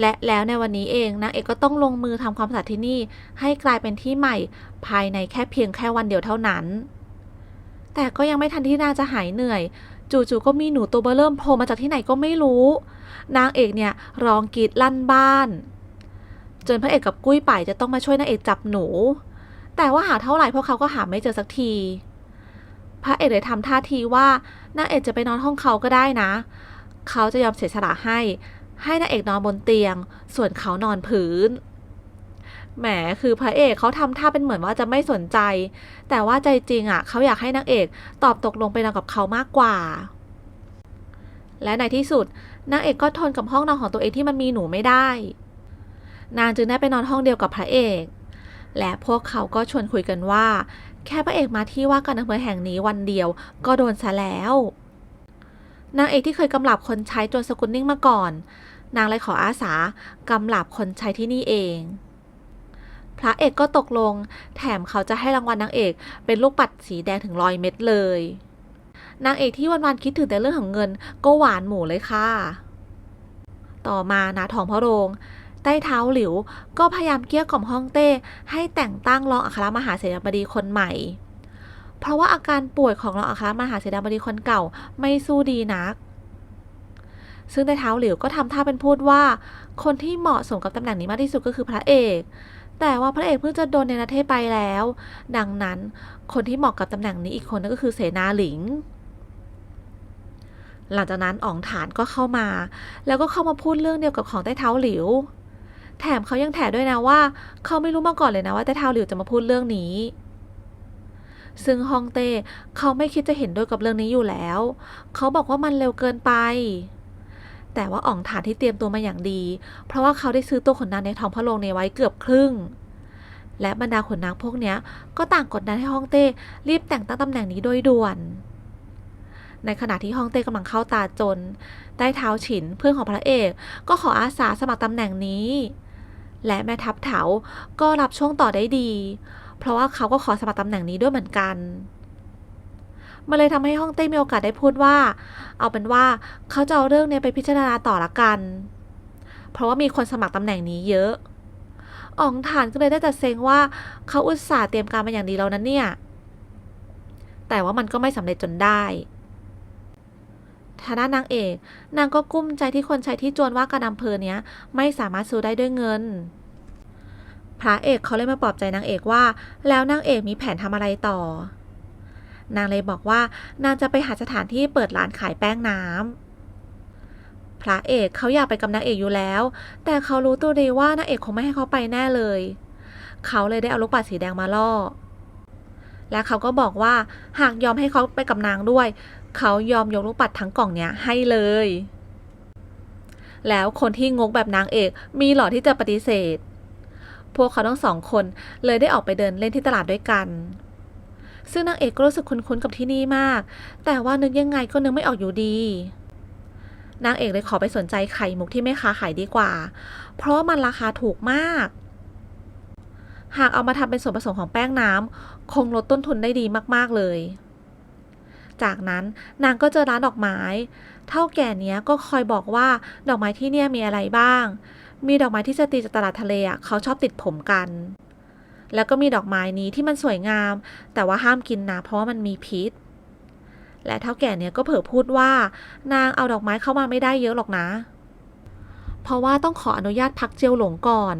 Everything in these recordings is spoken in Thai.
และแล้วในวันนี้เองนางเอกก็ต้องลงมือทำความสะอาดที่นี่ ให้กลายเป็นที่ใหม่ ภายในแค่เพียงแค่วันเดียวเท่านั้น แต่ก็ยังไม่ทันที่นางจะหายเหนื่อย จู่ๆก็มีหนูตัวเบอเริ่มโผล่มาจากที่ไหนก็ไม่รู้ นางเอกเนี่ยร้องกรีดลั่นบ้าน จนพระเอกกับกุ้ยป่ายจะต้องมาช่วยนางเอกจับหนู แต่ว่าหาเท่าไหร่พวกเขาก็หาไม่เจอสักทีพระเอกเลยทำท่าทีว่านางเอกจะไปนอนห้องเขาก็ได้นะ เขาจะยอมเสียสละให้ ให้นางเอกนอนบนเตียง ส่วนเขานอนพื้น แหม คือพระเอกเขาทำท่าเป็นเหมือนว่าจะไม่สนใจ แต่ว่าใจจริงอะ เขาอยากให้นางเอกตอบตกลงไปนอนกับเขามากกว่า และในที่สุดนางเอกก็ทนกับห้องนอนของตัวเองที่มันมีหนูไม่ได้ นางจึงได้ไปนอนห้องเดียวกับพระเอก และพวกเขาก็ชวนคุยกันว่า แค่พระเอกมาที่ว่าการอำเภอแห่งนี้วันเดียวก็โดนซะแล้วนางเอกที่เคยกำลับคนใช้จนสกุลนิ่งมาก่อน นางเลยขออาสากำหลับคนใช้ที่นี่เอง พระเอกก็ตกลง แถมเขาจะให้รางวัลนางเอกเป็นลูกปัดสีแดงถึงร้อยเม็ดเลย นางเอกที่วันๆคิดถึงแต่เรื่องของเงินก็หวานหมูเลยค่ะ ต่อมานาทองพระโรงใต้เท้าหลิวก็พยายามเกลี้ยกล่อมฮ่องเต้ให้แต่งตั้งรองอัครมหาเสนาบดีคนใหม่ เพราะว่าอาการป่วยของรองอัครมหาเสนาบดีคนเก่าไม่สู้ดีนัก ซึ่งใต้เท้าหลิวก็ทำท่าเป็นพูดว่า คนที่เหมาะสมกับตำแหน่งนี้มากที่สุดก็คือพระเอก แต่ว่าพระเอกเพิ่งจะโดนเนรเทศไปแล้ว ดังนั้นคนที่เหมาะกับตำแหน่งนี้อีกคนนั่นก็คือเสนาหลิง หลังจากนั้นอ๋องฐานก็เข้ามา แล้วก็เข้ามาพูดเรื่องเดียวกับของใต้เท้าหลิว แถมเขายังแถด้วยนะว่า เขาไม่รู้มาก่อนเลยนะว่าใต้เท้าหลิวจะมาพูดเรื่องนี้ซึ่งฮองเต้เขาไม่คิดจะเห็นด้วยกับเรื่องนี้อยู่แล้ว เขาบอกว่ามันเร็วเกินไป แต่ว่าอ่องฐานที่เตรียมตัวมาอย่างดี เพราะว่าเขาได้ซื้อตัวขนนางในท้องพระโรงในไว้เกือบครึ่ง และบรรดาขนนางพวกเนี้ยก็ต่างกดดันให้ฮ่องเต้รีบแต่งตั้งตำแหน่งนี้โดยด่วน ในขณะที่ฮ่องเต้กำลังเข้าตาจน ใต้เท้าฉินเพื่อนของพระเอกก็ขออาสาสมัครตำแหน่งนี้ และแม่ทัพเถาก็รับช่วงต่อได้ดี เพราะว่าเขาก็ขอสมัครตำแหน่งนี้ด้วยเหมือนกัน มันเลยทำให้ฮ่องเต้มีโอกาสได้พูดว่า เอาเป็นว่าเขาจะเอาเรื่องนี้ไปพิจารณาต่อละกัน เพราะว่ามีคนสมัครตำแหน่งนี้เยอะอ๋องฐานก็เลยได้แต่เซ็งว่าเขาอุตส่าห์เตรียมการมาอย่างดีแล้วนั้นเนี่ย แต่ว่ามันก็ไม่สำเร็จจนได้ทางด้านนางเอกนางก็กุ้มใจที่คนใช้ที่จวนว่าการอำเภอเนี้ยไม่สามารถซื้อได้ด้วยเงิน พระเอกเขาเลยมาปลอบใจนางเอกว่า แล้วนางเอกมีแผนทำอะไรต่อ นางเลยบอกว่านางจะไปหาสถานที่เปิดร้านขายแป้งน้ำพระเอกเขาอยากไปกับนางเอกอยู่แล้ว แต่เขารู้ตัวดีว่านางเอกคงไม่ให้เขาไปแน่เลย เขาเลยได้เอาลูกปัดสีแดงมาล่อ และเขาก็บอกว่าหากยอมให้เขาไปกับนางด้วย เขายอมยกลูกปัดทั้งกล่องเนี้ยให้เลย แล้วคนที่งกแบบนางเอกมีหลอที่จะปฏิเสธ พวกเขาทั้งสองคนเลยได้ออกไปเดินเล่นที่ตลาดด้วยกัน ซึ่งนางเอกก็รู้สึกคุ้นๆกับที่นี่มาก แต่ว่านึกยังไงก็นึกไม่ออกอยู่ดี นางเอกเลยขอไปสนใจไข่มุกที่แม่ค้าขายดีกว่า เพราะมันราคาถูกมาก หากเอามาทำเป็นส่วนผสมของแป้งน้ำคงลดต้นทุนได้ดีมากๆเลย จากนั้นนางก็เจอร้านดอกไม้ เท่าแก่เนี้ยก็คอยบอกว่าดอกไม้ที่เนี่ยมีอะไรบ้าง มีดอกไม้ที่สตรีจากตลาดทะเลอะเขาชอบติดผมกัน แล้วก็มีดอกไม้นี้ที่มันสวยงาม แต่ว่าห้ามกินนะเพราะว่ามันมีพิษ และเท่าแก่เนี้ยก็เผลอพูดว่า นางเอาดอกไม้เข้ามาไม่ได้เยอะหรอกนะ เพราะว่าต้องขออนุญาตพักเจียวหลงก่อน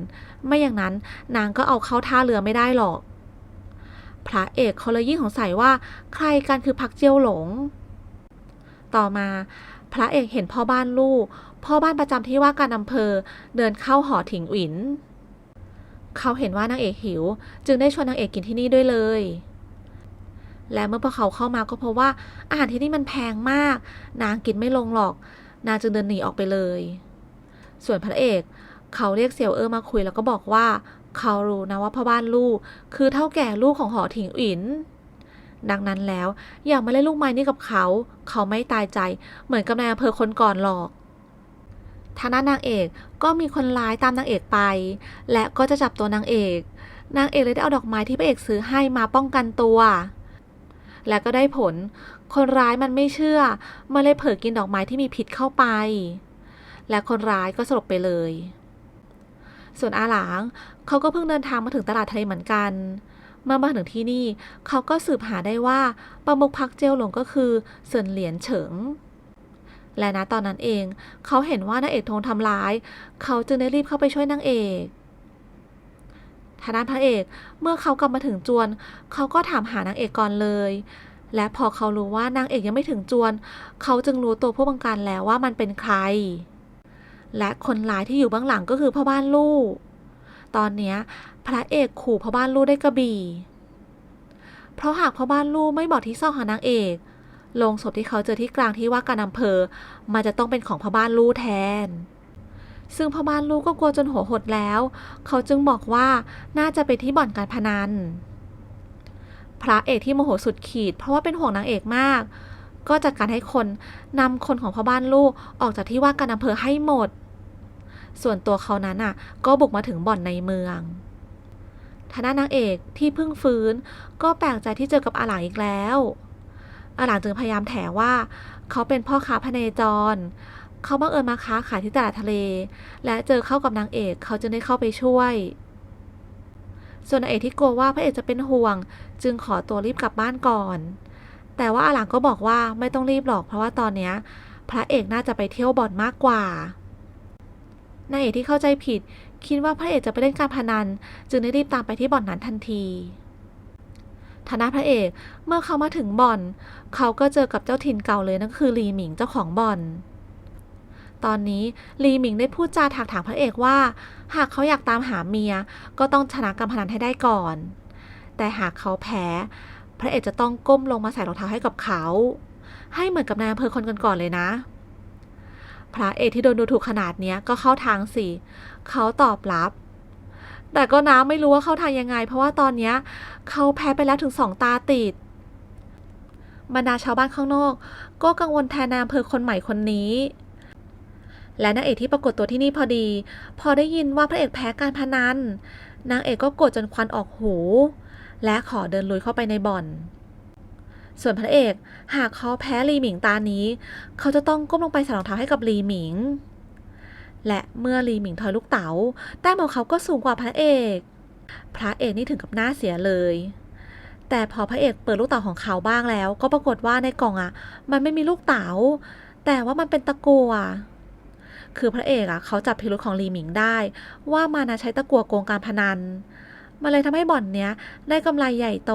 ไม่อย่างนั้นนางก็เอาเข้าท่าเรือไม่ได้หรอก พระเอกเขาเลยยิ่งสงสัยว่า ใครกันคือพักเจียวหลง ต่อมา พระเอกเห็นพ่อบ้านลูก พ่อบ้านประจำที่ว่าการอำเภอเดินเข้าหอถิงหวิน เขาเห็นว่านางเอกหิว จึงได้ชวนนางเอกกินที่นี่ด้วยเลย และเมื่อพวกเขาเข้ามาก็พบว่าอาหารที่นี่มันแพงมาก นางกินไม่ลงหรอก นางจึงเดินหนีออกไปเลย ส่วนพระเอกเขาเรียกเซียวเออร์มาคุยแล้วก็บอกว่า เขารู้นะว่าพ่อบ้านลูก คือเท่าแก่ลูกของหอถิงอินดังนั้นแล้วอย่ามาเล่นลูกไม้นี่กับเขา เขาไม่ตายใจ เหมือนกับนายอำเภอคนก่อนหรอก ทางด้านนางเอกก็มีคนร้ายตามนางเอกไป และก็จะจับตัวนางเอก นางเอกเลยได้เอาดอกไม้ที่พระเอกซื้อให้มาป้องกันตัว และก็ได้ผล คนร้ายมันไม่เชื่อมันเลยเผลอกินดอกไม้ที่มีพิษเข้าไป และคนร้ายก็สลบไปเลย ส่วนอาหลางเขาก็เพิ่งเดินทางมาถึงตลาดทะเลเหมือนกันเมื่อมาถึงที่นี่เขาก็สืบหาได้ว่าประมุขพักเจียวหลงก็คือเซินเหลียนเฉิง และณตอนนั้นเอง เขาเห็นว่านางเอกโดนทำร้าย เขาจึงได้รีบเข้าไปช่วยนางเอกทางด้านพระเอกเมื่อเขากลับมาถึงจวน เขาก็ถามหานางเอกก่อนเลย และพอเขารู้ว่านางเอกยังไม่ถึงจวน เขาจึงรู้ตัวผู้บังการแล้วว่ามันเป็นใคร และคนร้ายที่อยู่เบื้องหลังก็คือพ่อบ้านลูก ตอนนี้พระเอกขู่พ่อบ้านลูกได้กระบี่ เพราะหากพ่อบ้านลูกไม่บอกที่ซ่อนของนางเอก โลงศพที่เขาเจอที่กลางที่ว่าการอำเภอ มันจะต้องเป็นของพ่อบ้านลูกแทน ซึ่งพ่อบ้านลูกก็กลัวจนหัวหดแล้ว เขาจึงบอกว่าน่าจะไปที่บ่อนการพนัน พระเอกที่โมโหสุดขีด เพราะว่าเป็นห่วงนางเอกมาก ก็จัดการให้คนนำคนของพ่อบ้านลูกออกจากที่ว่าการอำเภอให้หมด ส่วนตัวเขานั้นอะ ก็บุกมาถึงบ่อนในเมืองทางด้านนางเอกที่เพิ่งฟื้น ก็แปลกใจที่เจอกับอาหลางอีกแล้ว อาหลางจึงพยายามแถว่า เขาเป็นพ่อค้าพเนจร เขาบังเอิญมาค้าขายที่ตลาดทะเล และเจอเข้ากับนางเอกเขาจึงได้เข้าไปช่วย ส่วนนางเอกที่กลัวว่าพระเอกจะเป็นห่วง จึงขอตัวรีบกลับบ้านก่อน แต่ว่าอาหลังก็บอกว่าไม่ต้องรีบหรอกเพราะว่าตอนเนี้ยพระเอกน่าจะไปเที่ยวบ่อนมากกว่านางเอกที่เข้าใจผิด คิดว่าพระเอกจะไปเล่นการพนัน จึงได้รีบตามไปที่บ่อนนั้นทันที ฐานะพระเอก เมื่อเขามาถึงบ่อน เขาก็เจอกับเจ้าถิ่นเก่าเลยนั่นคือลีหมิงเจ้าของบ่อน ตอนนี้ลีหมิงได้พูดจาถากถางพระเอกว่า หากเขาอยากตามหาเมีย ก็ต้องชนะการพนันให้ได้ก่อน แต่หากเขาแพ้ พระเอกจะต้องก้มลงมาใส่รองเท้าให้กับเขา ให้เหมือนกับนายอำเภอคนก่อนๆเลยนะพระเอกที่โดนดูถูกขนาดเนี้ยก็เข้าทางสิ เขาตอบรับ แต่ก็น้ำไม่รู้ว่าเข้าทางยังไง เพราะว่าตอนเนี้ยเขาแพ้ไปแล้วถึงสองตาติดบรรดาชาวบ้านข้างนอก ก็กังวลแทนนายอำเภอคนใหม่คนนี้ และนางเอกที่ปรากฏตัวที่นี่พอดี พอได้ยินว่าพระเอกแพ้การพนันนางเอกก็โกรธจนควันออกหู และขอเดินลุยเข้าไปในบ่อน ส่วนพระเอกหากเขาแพ้ลีหมิงตานี้ เขาจะต้องก้มลงไปใส่รองเท้าให้กับลีหมิง และเมื่อลีหมิงถอยลูกเต๋าแต้มของเขาก็สูงกว่าพระเอก พระเอกนี่ถึงกับหน้าเสียเลย แต่พอพระเอกเปิดลูกเต๋าของเขาบ้างแล้ว ก็ปรากฏว่าในกล่องอะ มันไม่มีลูกเต๋าแต่ว่ามันเป็นตะกัวคือพระเอกอะเขาจับพิรุธของลีหมิงได้ ว่ามานะใช้ตะกัวโกงการพนัน มันเลยทำให้บ่อนเนี้ยได้กำไรใหญ่โต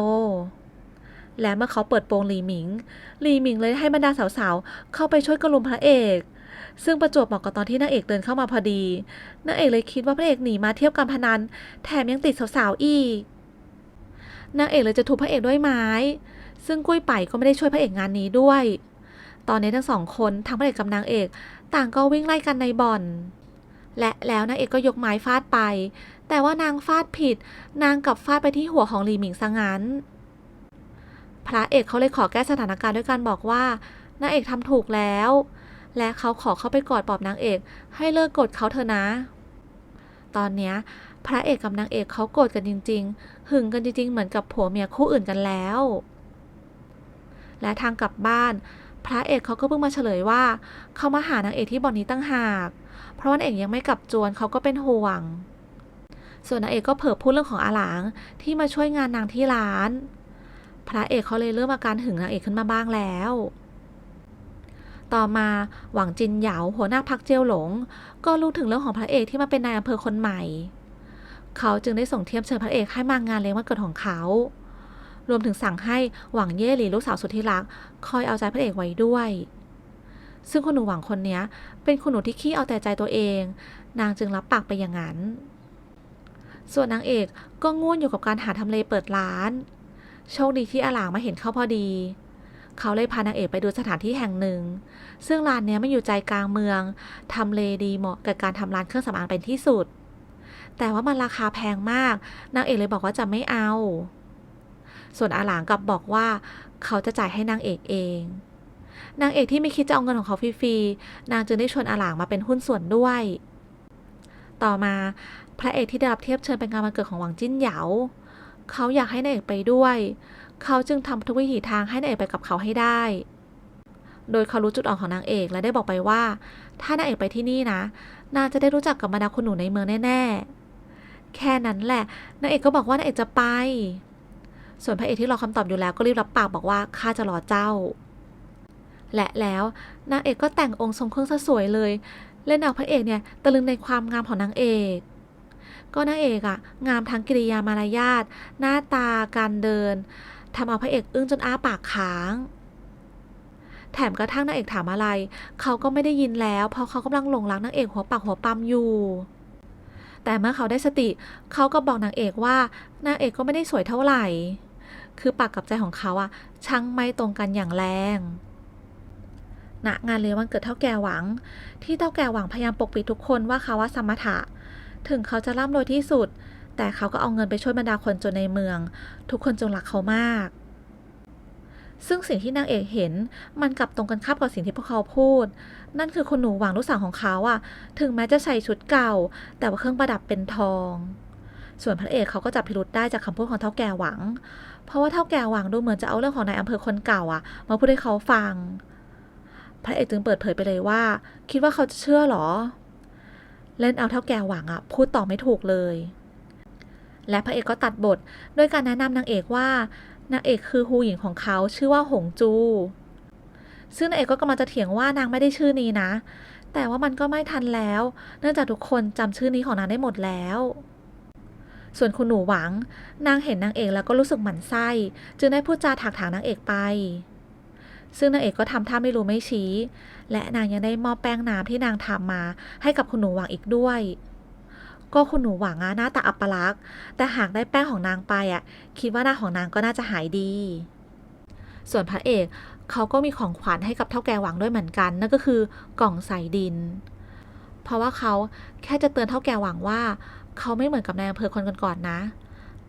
และเมื่อเขาเปิดโปงลีหมิงลีหมิงเลยให้บรรดาสาวๆเข้าไปช่วยกระลุมพระเอก ซึ่งประจวบเหมาะกับตอนที่นางเอกเดินเข้ามาพอดีนางเอกเลยคิดว่าพระเอกหนีมาเที่ยวการพนัน แถมยังติดสาวๆอีกนางเอกเลยจะทุบพระเอกด้วยไม้ ซึ่งกุ้ยไป่ก็ไม่ได้ช่วยพระเอกงานนี้ด้วย ตอนนี้ทั้งสองคนทั้งพระเอกกับนางเอก ต่างก็วิ่งไล่กันในบ่อน และแล้วนางเอกก็ยกไม้ฟาดไป แต่ว่านางฟาดผิด นางกลับฟาดไปที่หัวของหลีหมิงซะงั้น พระเอกเขาเลยขอแก้สถานการณ์ด้วยการบอกว่านางเอกทำถูกแล้ว และเขาขอเข้าไปกอดปอบนางเอก ให้เลิกโกรธเขาเถอะนะ ตอนเนี้ยพระเอกกับนางเอกเขาโกรธกันจริง ๆ หึงกันจริง ๆ เหมือนกับผัวเมียคู่อื่นกันแล้ว และทางกลับบ้าน พระเอกเขาก็เพิ่งมาเฉลยว่า เขามาหานางเอกที่บ่อนนี้ตั้งหาก เพราะว่านางเอกยังไม่กลับจวนเขาก็เป็นห่วง ส่วนนางเอกก็เผลอพูดเรื่องของอาหลางที่มาช่วยงานนางที่ร้าน พระเอกเขาเลยเริ่มอาการหึงนางเอกขึ้นมาบ้างแล้ว ต่อมาหวังจินเหยาหัวหน้าพักเจียวหลง ก็รู้ถึงเรื่องของพระเอกที่มาเป็นนายอำเภอคนใหม่ เขาจึงได้ส่งเทียบเชิญพระเอกให้มางานเลี้ยงวันเกิดของเขา รวมถึงสั่งให้หวังเย่หลีลูกสาวสุดที่รัก คอยเอาใจพระเอกไว้ด้วย ซึ่งคุณหนูหวังคนนี้เป็นคุณหนูที่ขี้เอาแต่ใจตัวเอง นางจึงรับปากไปอย่างนั้น ส่วนนางเอกก็ง่วนอยู่กับการหาทำเลเปิดร้าน โชคดีที่อาหลางมาเห็นเข้าพอดี เขาเลยพานางเอกไปดูสถานที่แห่งหนึ่ง ซึ่งร้านนี้ไม่อยู่ใจกลางเมืองทำเลดีเหมาะกับการทำร้านเครื่องสำอางเป็นที่สุด แต่ว่ามันราคาแพงมาก นางเอกเลยบอกว่าจะไม่เอา ส่วนอาหลางกับบอกว่า เขาจะจ่ายให้นางเอกเอง นางเอกที่ไม่คิดจะเอาเงินของเขาฟรีๆนางจึงได้ชวนอาหลางมาเป็นหุ้นส่วนด้วย ต่อมาพระเอกที่ได้รับเทียบเชิญเป็นงานวันเกิดของหวังจิ้นเหยาเขาอยากให้นางเอกไปด้วย เขาจึงทำทุกวิถีทางให้นางเอกไปกับเขาให้ได้ โดยเขารู้จุดอ่อนของนางเอกและได้บอกไปว่า ถ้านางเอกไปที่นี่นะ นางจะได้รู้จักกับบรรดาคุณหนูในเมืองแน่แค่นั้นแหละนางเอกก็บอกว่านางเอกจะไป ส่วนพระเอกที่รอคำตอบอยู่แล้วก็รีบรับปากบอกว่าข้าจะรอเจ้า และแล้วนางเอกก็แต่งองค์ทรงเครื่องซะสวยเลยเล่นเอาพระเอกเนี่ยตะลึงในความงามของนางเอกก็นางเอกอะงามทั้งกิริยามารยาทหน้าตาการเดิน ทำเอาพระเอกอึ้งจนอ้าปากค้าง แถมกระทั่งนางเอกถามอะไร เขาก็ไม่ได้ยินแล้ว เพราะเขากำลังหลงรักนางเอกหัวปักหัวปั๊มอยู่ แต่เมื่อเขาได้สติ เขาก็บอกนางเอกว่านางเอกก็ไม่ได้สวยเท่าไหร่ คือปากกับใจของเขาอะช่างไม่ตรงกันอย่างแรงณงานเลี้ยงวันเกิดเท่าแก่หวัง ที่เท่าแก่หวังพยายามปกปิดทุกคนว่าเขาว่าสมถะ ถึงเขาจะร่ำรวยที่สุด แต่เขาก็เอาเงินไปช่วยบรรดาคนจนในเมือง ทุกคนจงรักเขามาก ซึ่งสิ่งที่นางเอกเห็นมันกลับตรงกันข้ามกับสิ่งที่พวกเขาพูด นั่นคือคุณหนูหวังลูกสาวของเขาอะถึงแม้จะใส่ชุดเก่า แต่ว่าเครื่องประดับเป็นทอง ส่วนพระเอกเขาก็จับพิรุธได้จากคำพูดของเท่าแก่หวัง เพราะว่าเท่าแก่หวังดูเหมือนจะเอาเรื่องของนายอำเภอคนเก่าอะมาพูดให้เขาฟัง พระเอกจึงเปิดเผยไปเลยว่า คิดว่าเขาจะเชื่อหรอ เล่นเอาเท่าแก่หวังอะพูดต่อไม่ถูกเลย และพระเอกก็ตัดบทด้วยการแนะนำนางเอกว่านางเอกคือฮูหญิงของเขาชื่อว่าหงจู ซึ่งนางเอกก็กำลังจะเถียงว่านางไม่ได้ชื่อนี้นะ แต่ว่ามันก็ไม่ทันแล้ว เนื่องจากทุกคนจำชื่อนี้ของนางได้หมดแล้ว ส่วนคุณหนูหวัง นางเห็นนางเอกแล้วก็รู้สึกหมั่นไส้ จึงได้พูดจาถากถางนางเอกไป ซึ่งนางเอกก็ทำท่าไม่รู้ไม่ชี้ และนางยังได้มอบแป้งน้ำที่นางทำมาให้กับคุณหนูหวังอีกด้วย ก็คุณหนูหวังอะหน้าตาอัปลักษณ์ แต่หากได้แป้งของนางไปอะคิดว่าหน้าของนางก็น่าจะหายดี ส่วนพระเอกเขาก็มีของขวัญให้กับเท่าแก่หวังด้วยเหมือนกัน นั่นก็คือกล่องใส่ดิน เพราะว่าเขาแค่จะเตือนเท่าแก่หวังว่า เขาไม่เหมือนกับนายอำเภอคนก่อนๆนะ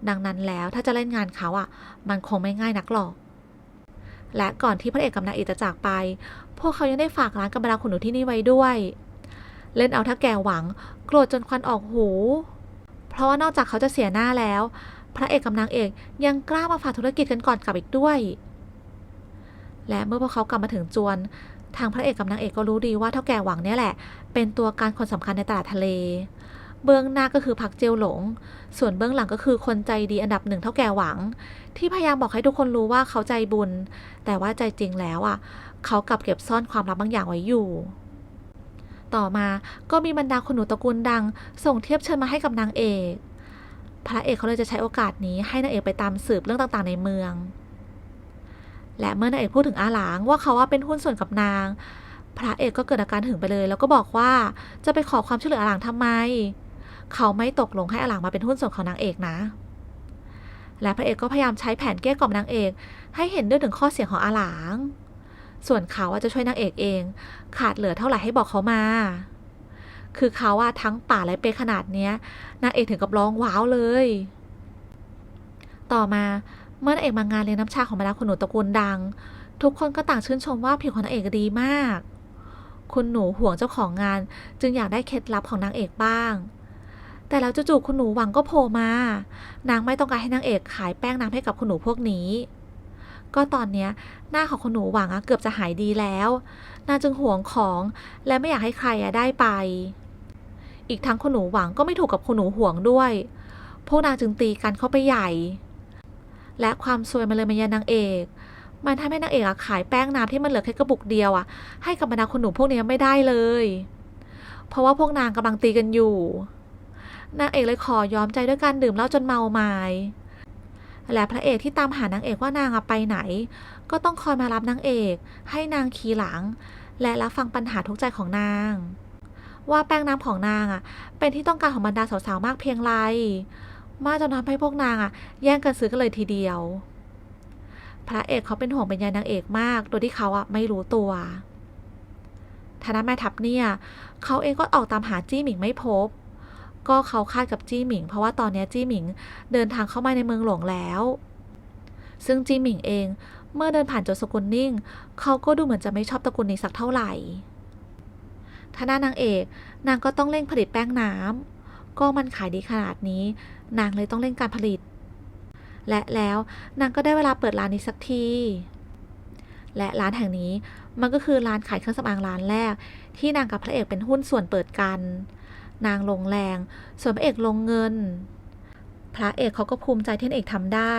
ดังนั้นแล้วถ้าจะเล่นงานเขาอะมันคงไม่ง่ายนักหรอก และก่อนที่พระเอกกับนางเอกจะจากไป พวกเขายังได้ฝากร้านกับบรรดาคุณหนูที่นี่ไว้ด้วย เล่นเอาถ้าแก่หวัง โกรธจนควันออกหู เพราะว่านอกจากเขาจะเสียหน้าแล้ว พระเอกกับนางเอกยังกล้ามาฝากธุรกิจกันก่อนกลับอีกด้วย และเมื่อพวกเขากลับมาถึงจวน ทางพระเอกกับนางเอกก็รู้ดีว่าเท่าแก่หวังเนี่ยแหละ เป็นตัวการคนสำคัญในตลาดทะเล เบื้องหน้าก็คือพักเจียวหลง ส่วนเบื้องหลังก็คือคนใจดีอันดับหนึ่งเท่าแก่หวัง ที่พยายามบอกให้ทุกคนรู้ว่าเขาใจบุญ แต่ว่าใจจริงแล้วอะ เขากลับเก็บซ่อนความลับบางอย่างไว้อยู่ ต่อมาก็มีบรรดาคุณหนูตระกูลดัง ส่งเทียบเชิญมาให้กับนางเอก พระเอกเขาเลยจะใช้โอกาสนี้ให้นางเอกไปตามสืบเรื่องต่างๆ ในเมือง และเมื่อนางเอกพูดถึงอาหลางว่าเขาว่าเป็นหุ้นส่วนกับนาง พระเอกก็เกิดอาการหึงไปเลย แล้วก็บอกว่าจะไปขอความช่วยเหลืออาหลางทำไม เขาไม่ตกลงให้อาหลางมาเป็นหุ้นส่วนของนางเอกนะและพระเอกก็พยายามใช้แผนเกลี้ยกล่อมนางเอก ให้เห็นด้วยถึงข้อเสียของอาหลาง ส่วนเขาว่าจะช่วยนางเอกเอง ขาดเหลือเท่าไหร่ให้บอกเขามา คือเขาว่าทั้งป่าและเปขนาดเนี้ยนางเอกถึงกับร้องว้าวเลย ต่อมาเมื่อนางเอกมางานเลี้ยงน้ำชาของบรรดาคุณหนูตระกูลดัง ทุกคนก็ต่างชื่นชมว่าผิวของนางเอกดีมาก คุณหนูห่วงเจ้าของงานจึงอยากได้เคล็ดลับของนางเอกบ้าง แต่แล้วจู่ๆคุณหนูหวังก็โผล่มา นางไม่ต้องการให้นางเอกขายแป้งน้ำให้กับคุณหนูพวกนี้ ก็ตอนเนี้ยหน้าของคุณหนูหวังอะเกือบจะหายดีแล้วนางจึงห่วงของและไม่อยากให้ใครอะได้ไป อีกทั้งคุณหนูหวังก็ไม่ถูกกับคุณหนูห่วงด้วย พวกนางจึงตีกันเข้าไปใหญ่ และความซวยมันเลยมายันนางเอกมันทำให้นางเอกอะขายแป้งน้ำที่มันเหลือแค่กระปุกเดียวอะให้กับบรรดาคุณหนูพวกนี้ไม่ได้เลย เพราะว่าพวกนางกำลังตีกันอยู่ นางเอกเลยขอยอมใจด้วยการดื่มเหล้าจนเมาไม้ และพระเอกที่ตามหานางเอกว่านางไปไหน ก็ต้องคอยมารับนางเอก ให้นางขี่หลัง และรับฟังปัญหาทุกใจของนาง ว่าแป้งน้ำของนางอะ เป็นที่ต้องการของบรรดาสาวๆมากเพียงไรมากจนทำให้พวกนางอะ แย่งกันซื้อกันเลยทีเดียว พระเอกเขาเป็นห่วงเป็นใยนางเอกมาก โดยที่เขาอะไม่รู้ตัวทางด้าแม่ทัพเนี่ย เขาเองก็ออกตามหาจี้หมิงไม่พบ ก็เขาคาดกับจี้หมิง เพราะว่าตอนนี้จี้หมิงเดินทางเข้ามาในเมืองหลวงแล้ว ซึ่งจี้หมิงเองเมื่อเดินผ่านโจสกุลนิ่ง เขาก็ดูเหมือนจะไม่ชอบตระกูลนี้สักเท่าไหร่ทางด้านนางเอก นางก็ต้องเร่งผลิตแป้งน้ำก็มันขายดีขนาดนี้ นางเลยต้องเร่งการผลิต และแล้วนางก็ได้เวลาเปิดร้านนี้สักที และร้านแห่งนี้มันก็คือร้านขายเครื่องสำอางร้านแรก ที่นางกับพระเอกเป็นหุ้นส่วนเปิดกัน นางลงแรง ส่วนพระเอกลงเงิน พระเอกเขาก็ภูมิใจที่นางเอกทำได้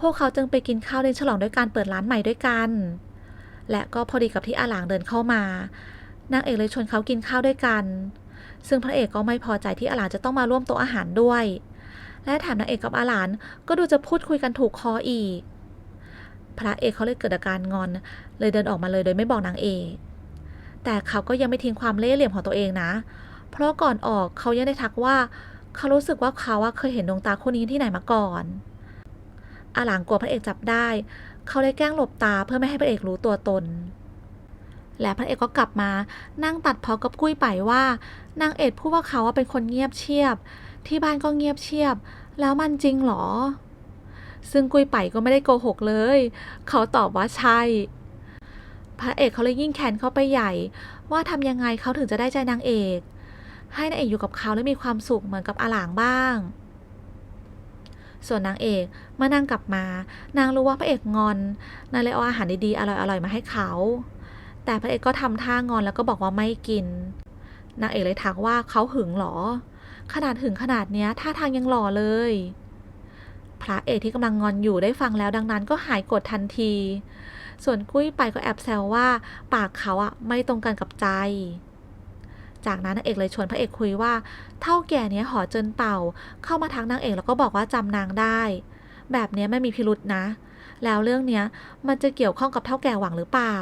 พวกเขาจึงไปกินข้าวเลี้ยงฉลองด้วยการเปิดร้านใหม่ด้วยกัน และก็พอดีกับที่อาหลางเดินเข้ามานางเอกเลยชวนเขากินข้าวด้วยกัน ซึ่งพระเอกก็ไม่พอใจที่อาหลานจะต้องมาร่วมโต๊ะอาหารด้วย และแถมนางเอกกับอาหลานก็ดูจะพูดคุยกันถูกคออีก พระเอกเขาเลยเกิดอาการงอน เลยเดินออกมาเลยโดยไม่บอกนางเอก แต่เขาก็ยังไม่ทิ้งความเล่ห์เหลี่ยมของตัวเองนะ เพราะก่อนออกเขายังได้ทักว่า เขารู้สึกว่าเขาเคยเห็นดวงตาคู่นี้ที่ไหนมาก่อนอาหลางกลัวพระเอกจับได้ เขาเลยแกล้งหลบตาเพื่อไม่ให้พระเอกรู้ตัวตน และพระเอกก็กลับมานั่งตัดเพอกับกุ้ยไปว่านางเอกพูดว่าเขาอะเป็นคนเงียบเชียบ ที่บ้านก็เงียบเชียบ แล้วมันจริงเหรอ ซึ่งกุยไปก็ไม่ได้โกหกเลย เขาตอบว่าใช่ พระเอกเขาเลยยิ่งแค้นเข้าไปใหญ่ ว่าทำยังไงเขาถึงจะได้ใจนางเอก ให้นางเอกอยู่กับเขาและมีความสุขเหมือนกับอาหลางบ้าง ส่วนนางเอกเมื่อนางกลับมา นางรู้ว่าพระเอกงอน นางเลยเอาอาหารดีๆอร่อยๆมาให้เขา แต่พระเอกก็ทำท่างอนแล้วก็บอกว่าไม่กิน นางเอกเลยทักว่าเขาหึงเหรอ ขนาดหึงขนาดเนี้ยท่าทางยังหล่อเลย พระเอกที่กำลังงอนอยู่ได้ฟังแล้วดังนั้นก็หายโกรธทันที ส่วนกุ้ยไปก็แอบแซวว่า ปากเขาอะไม่ตรงกันกับใจ จากนั้นนางเอกเลยชวนพระเอกคุยว่า เท่าแก่เนี้ยหอเจินเป่า เข้ามาทักนางเอกแล้วก็บอกว่าจำนางได้ แบบเนี้ยไม่มีพิรุษนะ แล้วเรื่องเนี้ยมันจะเกี่ยวข้องกับเท่าแก่หวังหรือเปล่า